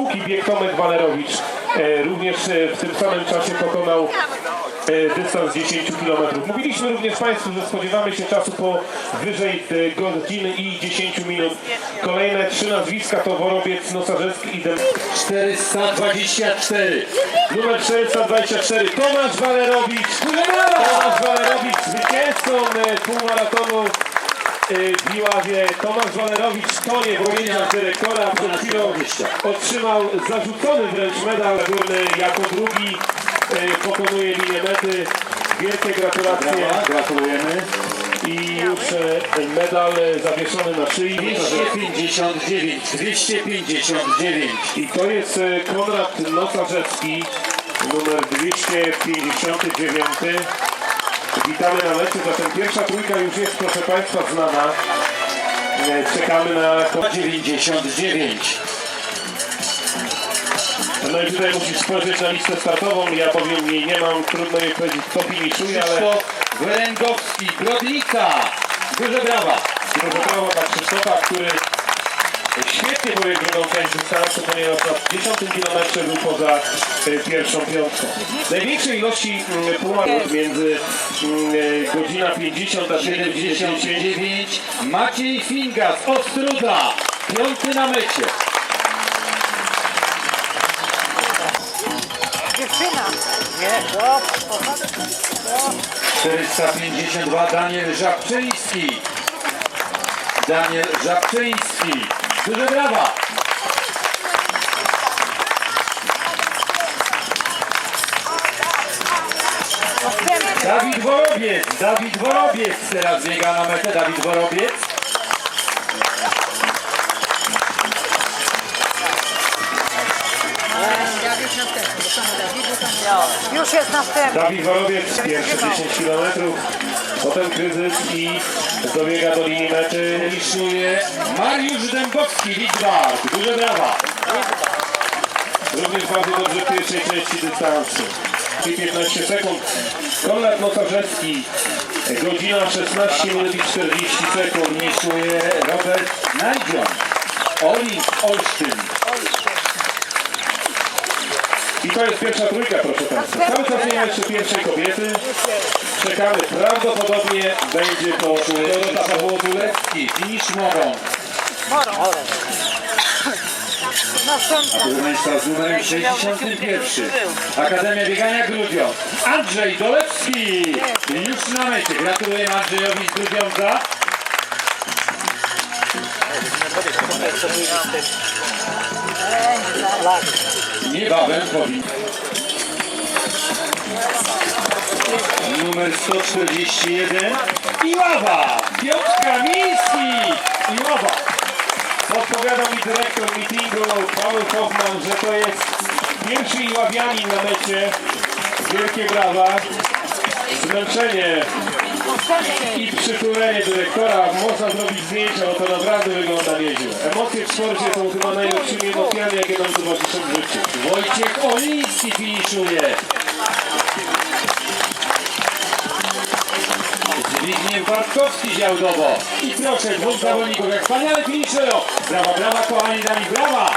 długi bieg Tomek Walerowicz. E, również e, w tym samym czasie pokonał e, dystans 10 km. Mówiliśmy również Państwu, że spodziewamy się czasu po wyżej godziny i 10 minut. Kolejne trzy nazwiska to Worobiec, Nosarzewski i Dem. 424. Numer 424 Tomasz Walerowicz. Tomasz Walerowicz zwycięzcą półmaratonu w Iławie. Tomasz Walerowicz stonie w objęciach dyrektora. Przed chwilą otrzymał zarzucony wręcz medal górny jako drugi. e, Pokonuje linię mety. Wielkie gratulacje Brawa, gratulujemy. i już e, medal e, zawieszony na szyi. 259, 259. I to jest Konrad Nosarzewski, numer 259. Witamy na mecie, zatem pierwsza trójka już jest, proszę Państwa, znana. E, Czekamy na... 99. No i tutaj musisz spojrzeć na listę startową. Ja powiem, jej nie mam, trudno jej powiedzieć, kto finiszuje, ale Krzysztof Wyręgowski, Brodnica. Duże brawa. proszę brawo dla Krzysztofa, który świetnie drugą część dystansu, ponieważ na 10 kilometrze był poza e, pierwszą piątką. Największej ilości mm, półmarów między mm, e, godzina 50 a 75 79. Maciej Finga z Ostruda. Piąty na mecie. Dziewczyna. Nie. O, 452 Daniel Żabczyński. Daniel Żabczyński. Duże brawa. Dawid Worobiec. Dawid Worobiec teraz biega na metę. Dawid Worobiec. Już jest następny. Dawid Worobiec, pierwsze 10 km, potem kryzys i dobiega do linii mety. Finiszuje Mariusz Dębowski, Lidward. Duże brawa. Również bardzo dobrze w pierwszej części dystansu. I 15 sekund. Konrad Notarzewski, godzina 16 minut i 40 sekund. Finiszuje Robert Najdzion. Olin Olsztyn. I to jest pierwsza trójka, proszę Państwa. Cały czas nie ma jeszcze pierwszej kobiety. Czekamy. Prawdopodobnie będzie to Dorota Pawłodulewski. Finisz mogą. Moro. Następna. Proszę Państwa, z numerem 61. Akademia Biegania Grudziądz. Andrzej Dolewski. Już na mecie. Gratulujemy Andrzejowi z Grudziądza. Niebawem powinien. Numer 141. Iława. Piotr Kamiński. Iława. Podpowiadał mi dyrektor meetingu Paweł Hoffman, że to jest pierwszy Iławianin na mecie. Wielkie brawa. Zmęczenie i przytulenie dyrektora. Można zrobić zdjęcia, bo to naprawdę wygląda nieźle. Emocje w sporcie są chyba najlepszymi emocjami, jakie nam towarzyszą w życiu. Wojciech Oliński finiszuje. Zbigniew Bartkowski działdowo. I proszę, dwóch zawodników, jak wspaniale finiszują. Brawa, brawa, kochani dami, brawa.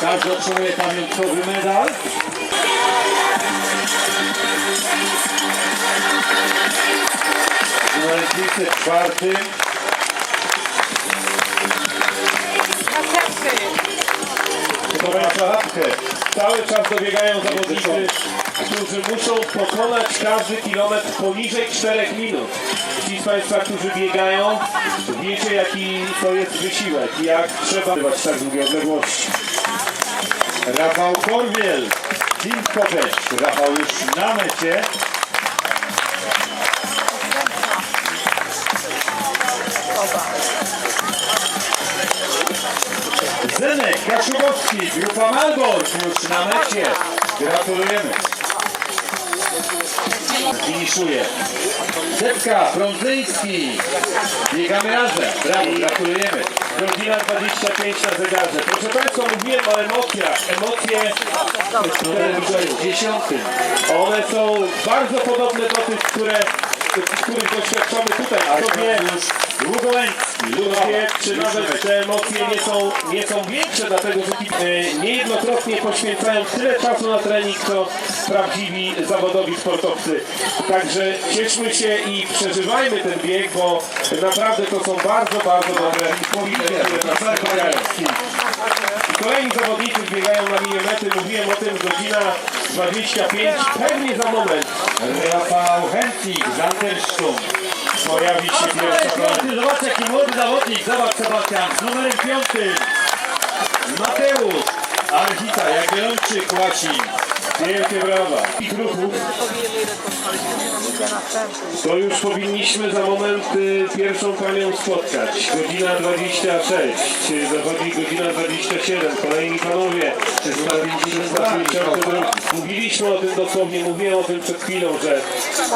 Każdy otrzymuje pamiątkowy medal. Numer 204. Następny. To Państwa łapkę. Cały czas dobiegają zawodnicy, którzy muszą pokonać każdy kilometr poniżej 4 minut. Ci z Państwa, którzy biegają, wiecie jaki to jest wysiłek, jak trzeba bywać tak długie odległości. Rafał Korwiel, Team Kopeć. Rafał już na mecie. Zenek Kaszubowski, grupa Malbork już na mecie. Gratulujemy. Finiszuje. Zetka Frądzyński. Biegamy razem. Brawo, gratulujemy. Godzina 25 na zegarze. Proszę Państwa, mówiłem o emocjach. Emocje, Numer 60. one są bardzo podobne do tych, które których doświadczamy tutaj, Długołęcki, Kto wie, czy nawet te emocje nie są, nie są większe, dlatego że e, niejednokrotnie poświęcają tyle czasu na trening, co prawdziwi zawodowi sportowcy. Także cieszmy się i przeżywajmy ten bieg, bo naprawdę to są bardzo, bardzo dobre. I Kolejni zawodnicy biegają na linię mety. Mówiłem o tym, godzina 25. Pewnie za moment Rafał Chętnik Andersztum. pojawi się pierwsza. Piąty, zobacz jaki młody zawodnik, zobacz Sebastian, z numerem piątym. Mateusz, Archita, Jagiellończyk, Łasin. Wielkie brawa. I ruchów. To już powinniśmy za moment pierwszą panią spotkać. Godzina 26, y, zachodzi godzina 27. Kolejni panowie. 352. Mówiliśmy o tym dosłownie, mówiłem o tym przed chwilą, że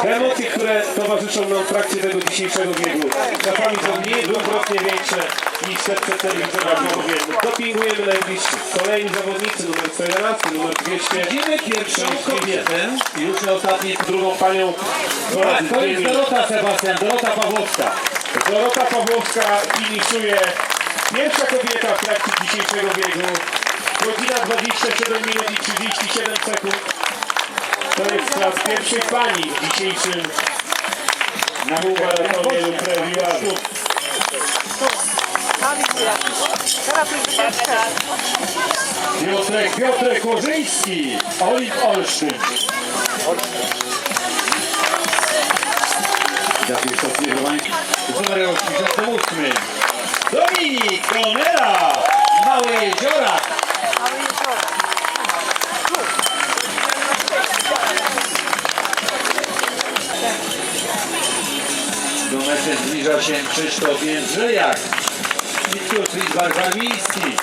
te emocje, które towarzyszą nam w trakcie tego dzisiejszego biegu, czasami są niejednokrotnie większe niż te przed telewizorami. Dopingujemy najbliższych. Kolejni zawodnicy, numer 111, numer 200. Widzimy pierwszą kobietę, już ostatni drugą panią Tak, to jest Dorota Sebastian, Dorota Pawłowska. Dorota Pawłowska finiszuje pierwsza kobieta w trakcie dzisiejszego biegu. Godzina 27 minut i 37 sekund. To jest czas pierwszej pani w dzisiejszym Na półmaratonie lub rewiarzu. Tam jest jakiś. Teraz już czas. Piotrek, Piotrek Łożyński, Olik Olsztyn. Skierowanie. Z numerem 88. Dominik Kolmera, Mały Jeziorak. Ale jezioro. Do mety zbliża się Krzysztof Jędrzejak. I Piotr Barbarmiński.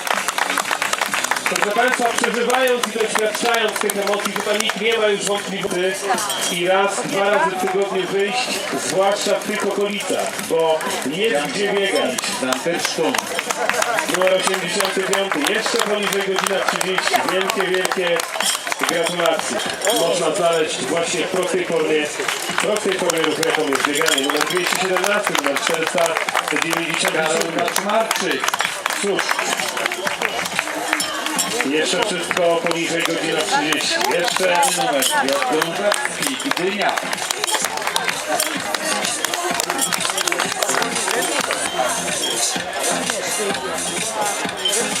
Proszę Państwa, przeżywając i doświadczając tych emocji, tutaj nikt nie ma już wątpliwości i raz, dwa razy w tygodniu wyjść, zwłaszcza w tych okolicach, bo jest gdzie biegać. Zantersztum. Numer 85, jeszcze poniżej godzina 30. Wielkie, wielkie gratulacje. Można znaleźć właśnie w prostej formie, w prostej formie ruchu, jaką jest bieganie. Numer 217, numer 497. Karol Kaczmarczyk. Cóż, jeszcze wszystko poniżej godzina 30. Jeszcze Numer Piotr Dąbrowski, Gdynia.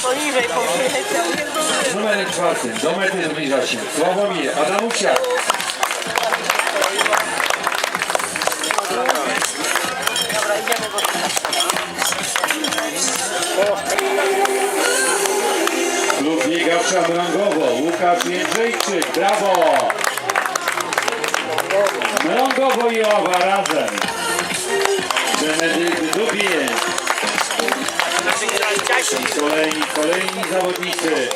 Poniżej powiedział. Z numerem czwartym do mety zbliża się Sławomir Adamusiak. Mrągowo, Łukasz Jędrzejczyk, brawo! Mrągowo i Owa razem. Benedykt Dubień. Kolejni, kolejni zawodnicy.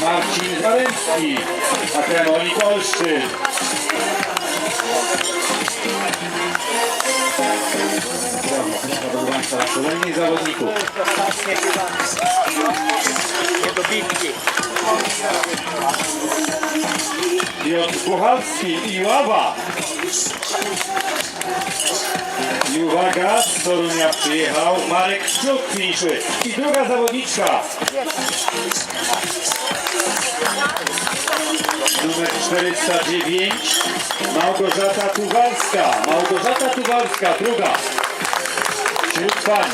Marcin Olsztyn. Brawo, proszę Kolejni zawodników. Piotr Puchalski i Ława. I uwaga, z Torunia przyjechał Marek Szczuk finiszuje. I druga zawodniczka. Numer 409 Małgorzata Tuwalska. Małgorzata Tuwalska, druga. Wśród pań.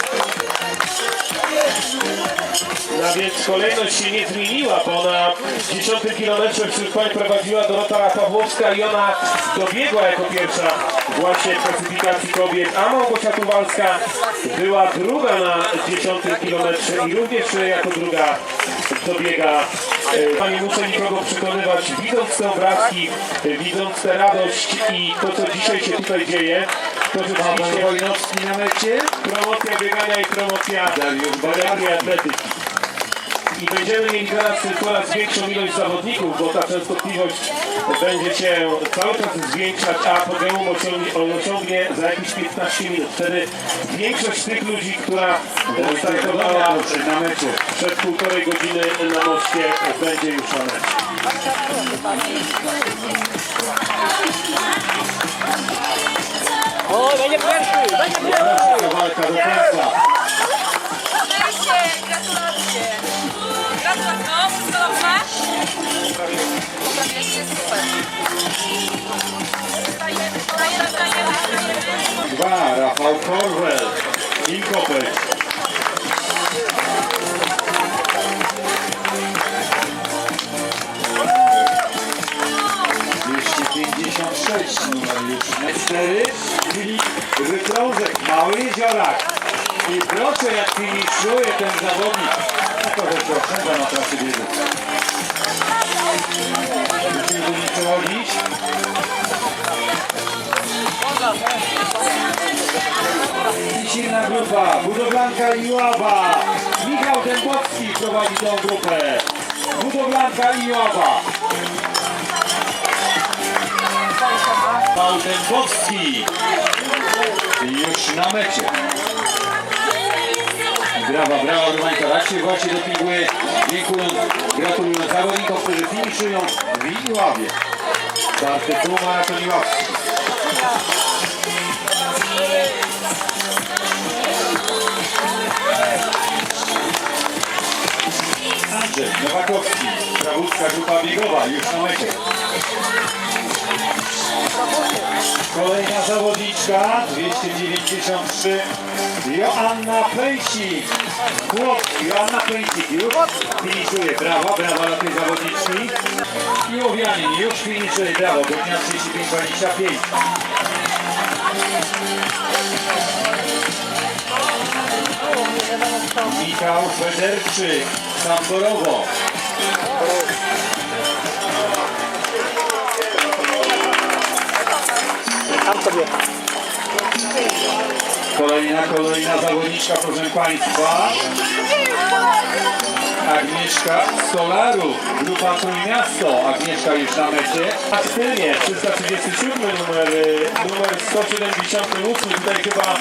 No więc kolejność się nie zmieniła, bo na 10 kilometrze wśród pań prowadziła Dorota Pawłowska i ona dobiegła jako pierwsza właśnie w klasyfikacji kobiet, a Małgosia Tuwalska była druga na 10 kilometrze i również jako druga dobiega. E, Pani muszę nikogo przekonywać, widząc te obrazki, widząc tę radość i to, co dzisiaj się tutaj dzieje, to rzeczywiście Wojnowski na mecie. promocja biegania i promocja Dariusz atletyki. I będziemy mieli teraz coraz większą ilość zawodników, bo ta częstotliwość będzie się cały czas zwiększać, a podium osiągnie, za jakieś 15 minut. Wtedy większość tych ludzi, która startowała na mecie. przed półtorej godziny na moście, będzie już na mecie. O, będzie pierwszy, będzie pierwszy. Walka do końca. 2 Rafał Korwel, Inkopek. sześć numer już na cztery, czyli Wykrążek, Mały Jeziorak. I proszę, jak finiszuje ten zawodnik. A to proszę, bo na pracy biegu. Musimy do niczego liść. Silna grupa, Budowlanka i Ława. Michał Dębowski prowadzi tą grupę. Budowlanka i Ława. Michał Dębowski. Już na mecie. Brawa, brawa, Romanka. Tak się właśnie dopinguje. Dziękuję. Gratuluję zawodnikom, którzy finiszują w Iławie. Czwarty półmaraton Iławski. Andrzej Nowakowski, Prawódzka Grupa Biegowa, już na mecie. Kolejna zawodniczka, 293, Joanna Pejsik. Chłop, Joanna Pejsik już finiszuje. Brawa, brawa dla tej zawodniczki. I Łowianin już finiszuje. Brawo, godzina 35-25. Michał Federczyk, Samborowo. Tam sobie. Kolejna, kolejna zawodniczka, proszę Państwa. Agnieszka Stolaru, grupa Trójmiasto. Agnieszka już na mecie. A w tylnie 337 numer, numer 178. Tutaj chyba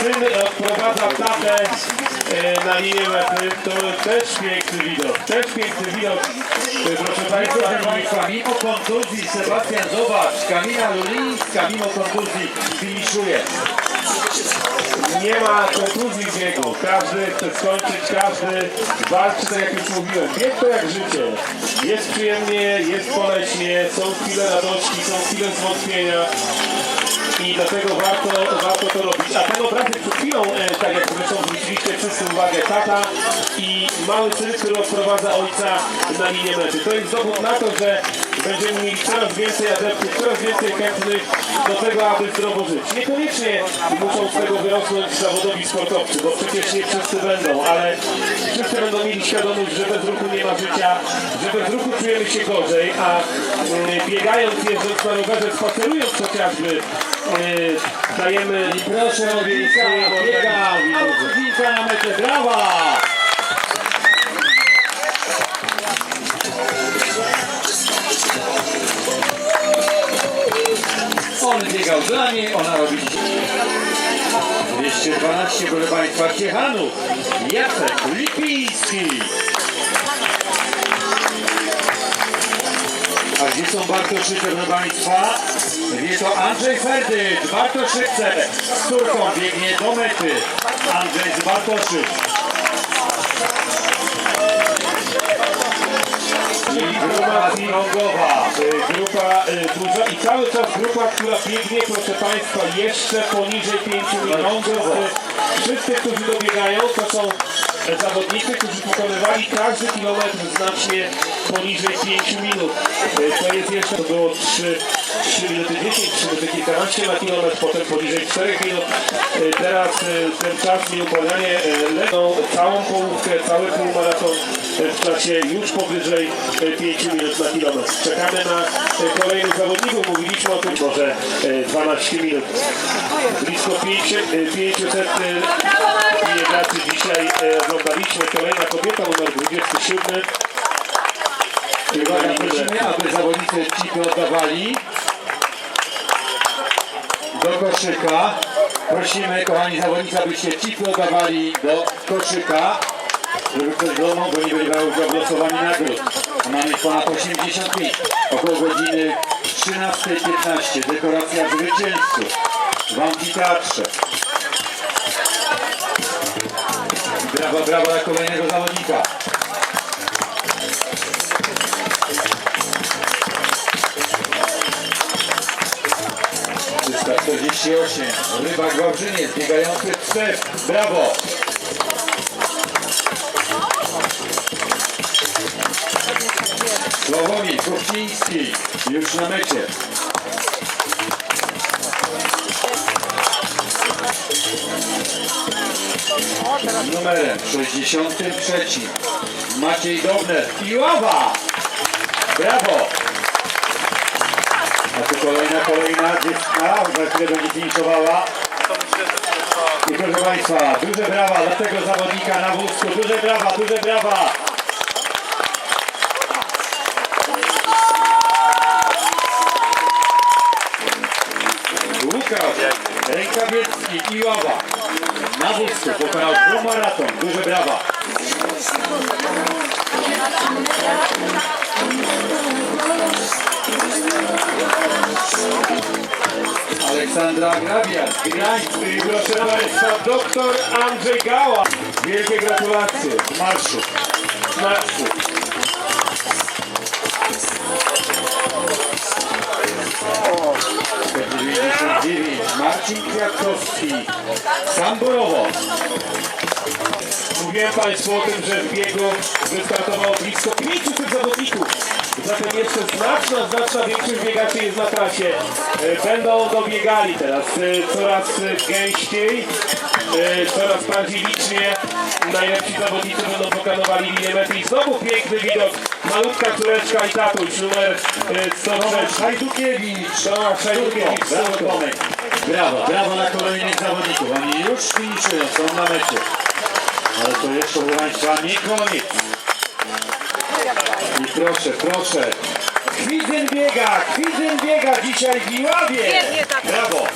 syn odprowadza tatę y, na linię mety. To też piękny widok. Też piękny widok. Proszę Państwa, Proszę Państwa, mimo kontuzji Sebastian Zobacz, Kamila Lulińska mimo kontuzji finiszuje. Nie ma w biegu. Każdy chce skończyć, każdy walczy, tak jak już mówiłem. Bieg to jak życie. Jest przyjemnie, jest boleśnie, są chwile radości, są chwile zwątpienia. I dlatego warto, warto to robić. A ten obrazek przed chwilą, e, tak jak zresztą zwróciliście wszyscy uwagę, tata i mały syn, który odprowadza ojca na linię mety. To jest dowód na to, że będziemy mieli coraz więcej adeptów, coraz więcej chętnych do tego, aby zdrowo żyć. Niekoniecznie muszą z tego wyrosnąć zawodowi sportowcy, bo przecież nie wszyscy będą, ale wszyscy będą mieli świadomość, że bez ruchu nie ma życia, że bez ruchu czujemy się gorzej, a mm, biegając, jeżdżąc na rowerze, spacerując chociażby, yy, dajemy I proszę o wilka, biega, wilka na mecie, brawa! Biegał dla niej, ona robi 212, proszę Państwa, Ciechanów, Jacek Lipiński. A gdzie są Bartoszyce, proszę Państwa? Wie to Andrzej Ferdycz, Bartoszyce, z córką biegnie do mety. Andrzej z Bartoszyc. I. Grupa y, duża i cały czas grupa, która biegnie, proszę Państwa, jeszcze poniżej 5 minut. Wszyscy, którzy dobiegają, to są e, zawodnicy, którzy pokonywali każdy kilometr znacznie poniżej 5 minut. Y, To jest jeszcze, było 3, 3 minuty 10, 3 minuty kilkanaście na kilometr, potem poniżej 4 minut. Y, Teraz y, ten czas nieupadanie lecą całą połówkę, cały półmaraton w czasie już powyżej y, 5 minut na kilometr. Czekamy na kolejnych zawodników, mówiliśmy o tym, może y, 12 minut. Blisko 5, y, 500 y, biegaczy dzisiaj oglądaliśmy. Kolejna kobieta, numer 27. Uwaga, prosimy, aby zawodnicy cipy oddawali do koszyka. Prosimy, kochani zawodnicy, abyście cipy oddawali do koszyka, żeby ktoś domą, bo nie będzie brał w losowaniu nagród. a mamy ponad 85. Około godziny 13.15 dekoracja zwycięzców w amfiteatrze. Brawa, brawa dla kolejnego zawodnika. Trzysta 48. Rybak Wawrzyniec, biegający wstęp. Brawo! Sławomir Kuchciński już na mecie. Numerem 63 Maciej Dobner i ława! Brawo! Kolejna, kolejna dziewczyna, za chwilę będzie finiszowała. I proszę Państwa, duże brawa dla tego zawodnika na wózku, duże brawa, duże brawa! Łukasz Rękawiecki i Ława na wózku pokonał półmaraton, duże brawa! Aleksandra Grabian, Gdańsk i proszę Państwa, doktor Andrzej Gała. Wielkie gratulacje. w marszu. Marszu. Te 99 Marcin Kwiatkowski, Samborowo. Mówiłem Państwu o tym, że w biegu wystartowało blisko 500 zawodników. Zatem jeszcze znaczna, znaczna większość biegaczy jest na trasie. E, Będą dobiegali teraz e, coraz gęściej, e, coraz bardziej licznie. Najlepsi zawodnicy będą pokonywali linię mety. I znowu piękny widok. Malutka córeczka i tatuś, numer e, 106. Hajdukiewicz, Tomasz Szajdukiewicz, brawo. Tomek. Brawo, brawo dla kolejnych zawodników. Oni już finiszują, są na mecie. Ale to jeszcze, proszę Państwa, nie koniec. I proszę, proszę. Kwidzyn biega, Kwidzyn biega dzisiaj w Iławie. Tak. Brawo.